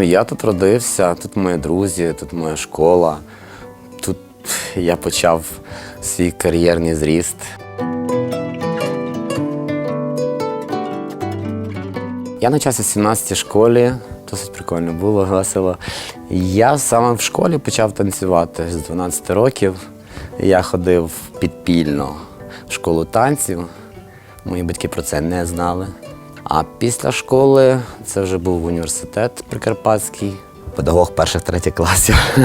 Ну, я тут родився, тут мої друзі, тут моя школа. Тут я почав свій кар'єрний зріст. Я навчався в 17-й школі, досить прикольно було, весело. Я саме в школі почав танцювати з 12 років. Я ходив підпільно в школу танців. Мої батьки про це не знали. А після школи це вже був університет Прикарпатський, педагог перших третіх класів.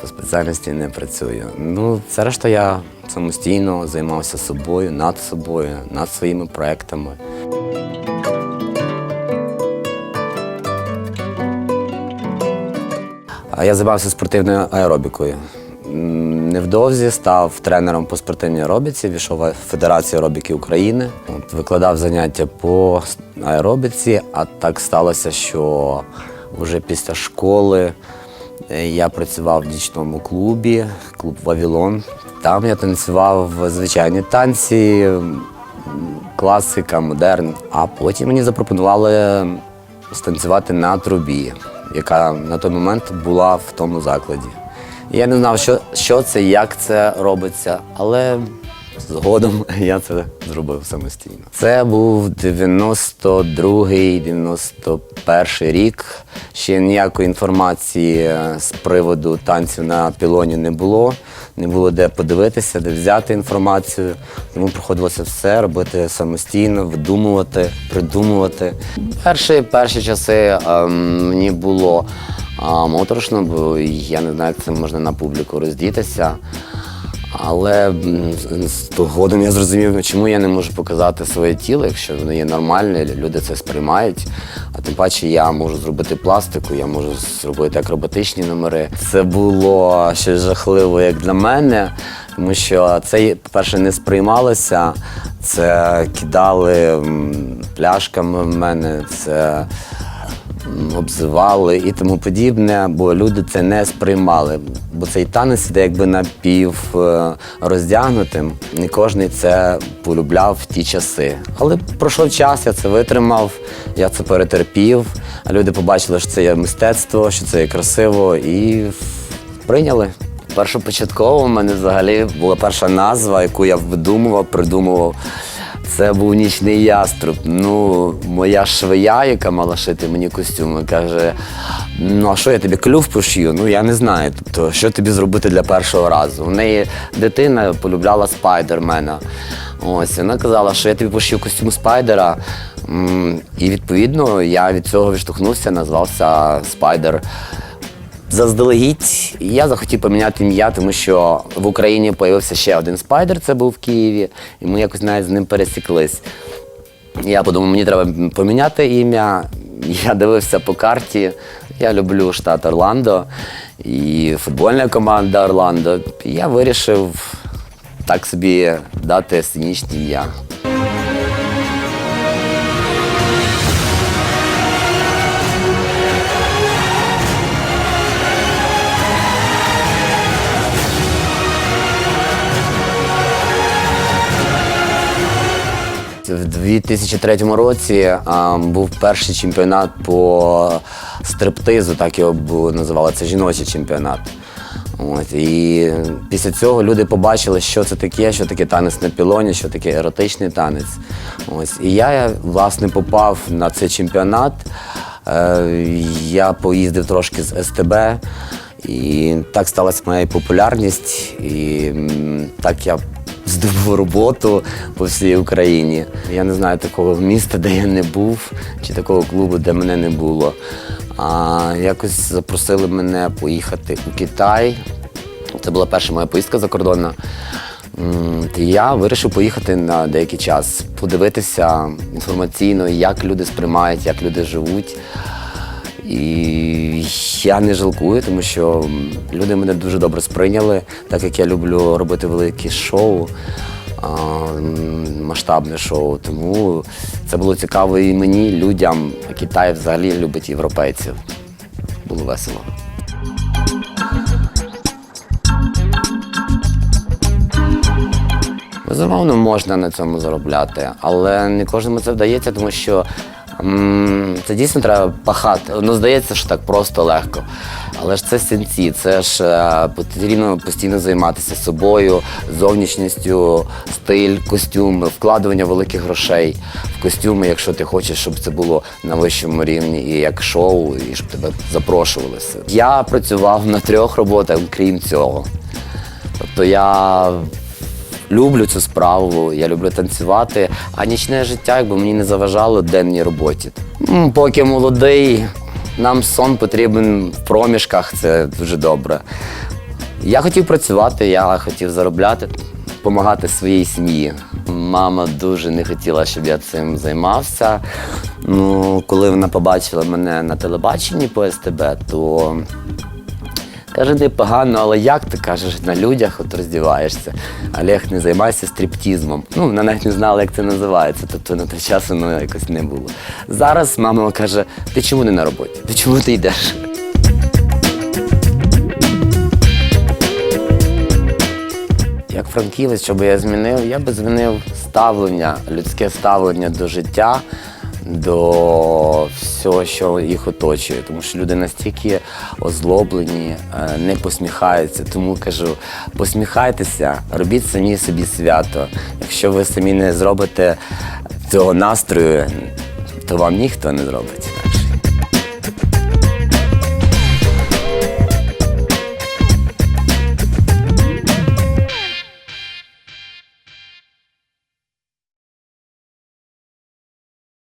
По спеціальності не працюю. Ну, це решта я самостійно займався собою, над собою, над своїми проектами. Я займався спортивною аеробікою. Невдовзі став тренером по спортивній аеробіці, війшов в Федерацію аеробіки України. От, викладав заняття по аеробіці, а так сталося, що вже після школи е, я працював в нічному клубі, клуб Вавілон. Там я танцював звичайні танці, класика, модерн. А потім мені запропонували станцювати на трубі, яка на той момент була в тому закладі. Я не знав, що, що це, як це робиться, але згодом я це зробив самостійно. Це був 92-й, 91-й рік. Ще ніякої інформації з приводу танців на пілоні не було. Не було де подивитися, де взяти інформацію. Тому приходилося все робити самостійно, видумувати, придумувати. Перші, перші часи ем, мені було а, моторошно, бо я не знаю, як це можна на публіку роздітися. Але з- згодом я зрозумів, чому я не можу показати своє тіло, якщо воно є нормальне, люди це сприймають. А тим паче я можу зробити пластику, я можу зробити акробатичні номери. Це було щось жахливо як для мене, тому що це, по-перше, не сприймалося, це кидали пляшками в мене, це обзивали і тому подібне, бо люди це не сприймали. Бо цей танець іде якби напів е, роздягнутим. Не кожен це полюбляв в ті часи. Але пройшов час, я це витримав, я це перетерпів. Люди побачили, що це є мистецтво, що це є красиво, і прийняли. Першопочатково у мене взагалі була перша назва, яку я видумував, придумував. Це був нічний яструб. Ну, моя швея, яка мала шити мені костюми, каже: ну а що я тобі клюв пошью? Ну я не знаю. Тобто, що тобі зробити для першого разу? У неї дитина полюбляла спайдермена. Ось вона казала, що я тобі пошью костюм спайдера. І відповідно я від цього відштовхнувся, назвався Спайдер. Заздалегідь я захотів поміняти ім'я, тому що в Україні з'явився ще один спайдер, це був в Києві, і ми якось навіть з ним пересіклись. Я подумав, мені треба поміняти ім'я. Я дивився по карті. Я люблю штат Орландо і футбольна команда Орландо. Я вирішив так собі дати сценічне ім'я. В 2003 році а, був перший чемпіонат по стриптизу, так його називали, це жіночий чемпіонат. От, і після цього люди побачили, що це таке, що таке танець на пілоні, що таке еротичний танець. Ось. І я, власне, попав на цей чемпіонат. Е, я поїздив трошки з СТБ, і так сталася моя популярність. І так я здобув роботу по всій Україні. Я не знаю такого міста, де я не був, чи такого клубу, де мене не було. А якось запросили мене поїхати у Китай. Це була перша моя поїздка закордонна. І я вирішив поїхати на деякий час, подивитися інформаційно, як люди сприймають, як люди живуть. І я не жалкую, тому що люди мене дуже добре сприйняли, так як я люблю робити великі шоу, масштабне шоу. Тому це було цікаво і мені, людям. А Китай взагалі любить європейців. Було весело. Безумовно, можна на цьому заробляти, але не кожному це вдається, тому що Це дійсно треба пахати. Ну, здається, що так просто легко. Але ж це синці, це ж е, потрібно постійно займатися собою, зовнішністю, стиль, костюми, вкладування великих грошей в костюми, якщо ти хочеш, щоб це було на вищому рівні, і як шоу, і щоб тебе запрошувалися. Я працював на трьох роботах, крім цього. Тобто я люблю цю справу, я люблю танцювати, а нічне життя якби мені не заважало денній роботі. Поки молодий, нам сон потрібен в проміжках, це дуже добре. Я хотів працювати, я хотів заробляти, допомагати своїй сім'ї. Мама дуже не хотіла, щоб я цим займався. Ну, коли вона побачила мене на телебаченні по СТБ, то Каже, непогано, але як ти кажеш, на людях от роздіваєшся. Олег, не займайся стріптізмом. Ну, вона навіть не знала, як це називається, тобто на той час воно якось не було. Зараз мама каже: ти чому не на роботі? Ти чому ти йдеш? Як франківець, що би я змінив, я би змінив ставлення, людське ставлення до життя, до всього, що їх оточує. Тому що люди настільки озлоблені, е, не посміхаються. Тому кажу, посміхайтеся, робіть самі собі свято. Якщо ви самі не зробите цього настрою, то вам ніхто не зробить.